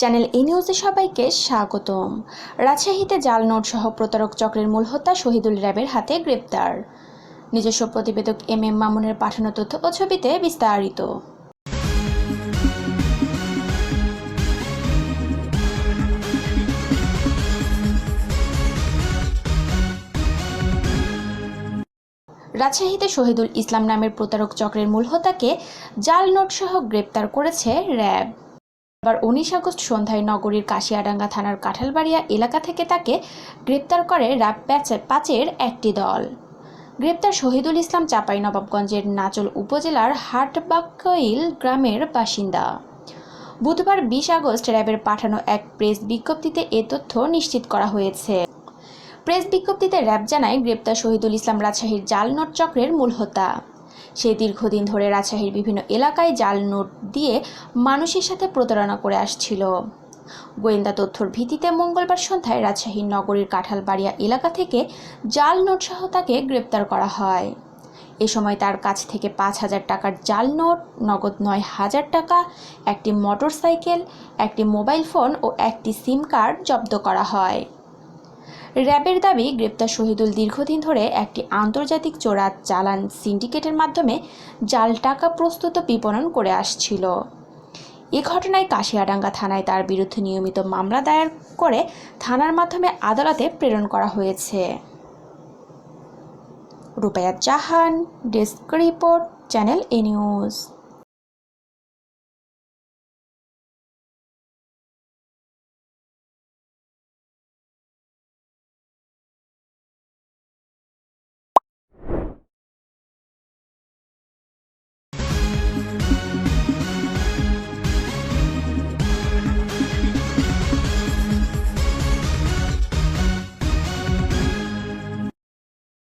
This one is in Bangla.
চ্যানেল এ নিউজে সবাইকে স্বাগতম। রাজশাহীতে জাল নোট সহ প্রতারক চক্রের মূল হত্যা শহীদুল র্যাবের হাতে গ্রেপ্তার। নিজস্ব প্রতিবেদক এম এম মামুনের পাঠানো তথ্য ও ছবিতে বিস্তারিত। রাজশাহীতে শহীদুল ইসলাম নামের প্রতারক চক্রের মূল হোতাকে জাল নোট সহ গ্রেপ্তার করেছে র্যাব। আবার উনিশ আগস্ট সন্ধ্যায় নগরীর কাশিয়াডাঙ্গা থানার কাঁঠালবাড়িয়া এলাকা থেকে তাকে গ্রেপ্তার করে র্যাব পাঁচের একটি দল। গ্রেপ্তার শহীদুল ইসলাম চাপাই নবাবগঞ্জের নাচল উপজেলার হাটবাকইল গ্রামের বাসিন্দা। বুধবার বিশ আগস্ট র্যাবের পাঠানো এক প্রেস বিজ্ঞপ্তিতে এ তথ্য নিশ্চিত করা হয়েছে। প্রেস বিজ্ঞপ্তিতে র্যাব জানায়, গ্রেপ্তার শহীদুল ইসলাম রাজশাহীর জাল নোট চক্রের মূল হোতা। সে দীর্ঘদিন ধরে রাজশাহীর বিভিন্ন এলাকায় জাল নোট দিয়ে মানুষের সাথে প্রতারণা করে আসছিল। গোয়েন্দা তথ্যর ভিত্তিতে মঙ্গলবার সন্ধ্যায় রাজশাহীর নগরীর কাঁঠালবাড়িয়া এলাকা থেকে জাল নোট সহ তাকে গ্রেপ্তার করা হয়। এ সময় তার কাছ থেকে পাঁচ হাজার টাকার জাল নোট, নগদ নয় হাজার টাকা, একটি মোটরসাইকেল, একটি মোবাইল ফোন ও একটি সিম কার্ড জব্দ করা হয়। র্যাবের দাবি, গ্রেপ্তার শহীদুল দীর্ঘদিন ধরে একটি আন্তর্জাতিক চোরা চালান সিন্ডিকেটের মাধ্যমে জাল টাকা প্রস্তুত বিপণন করে আসছিল। এ ঘটনায় কাশিয়াডাঙ্গা থানায় তার বিরুদ্ধে নিয়মিত মামলা দায়ের করে থানার মাধ্যমে আদালতে প্রেরণ করা হয়েছে। Rupaya Jahan, desk report, channel A news.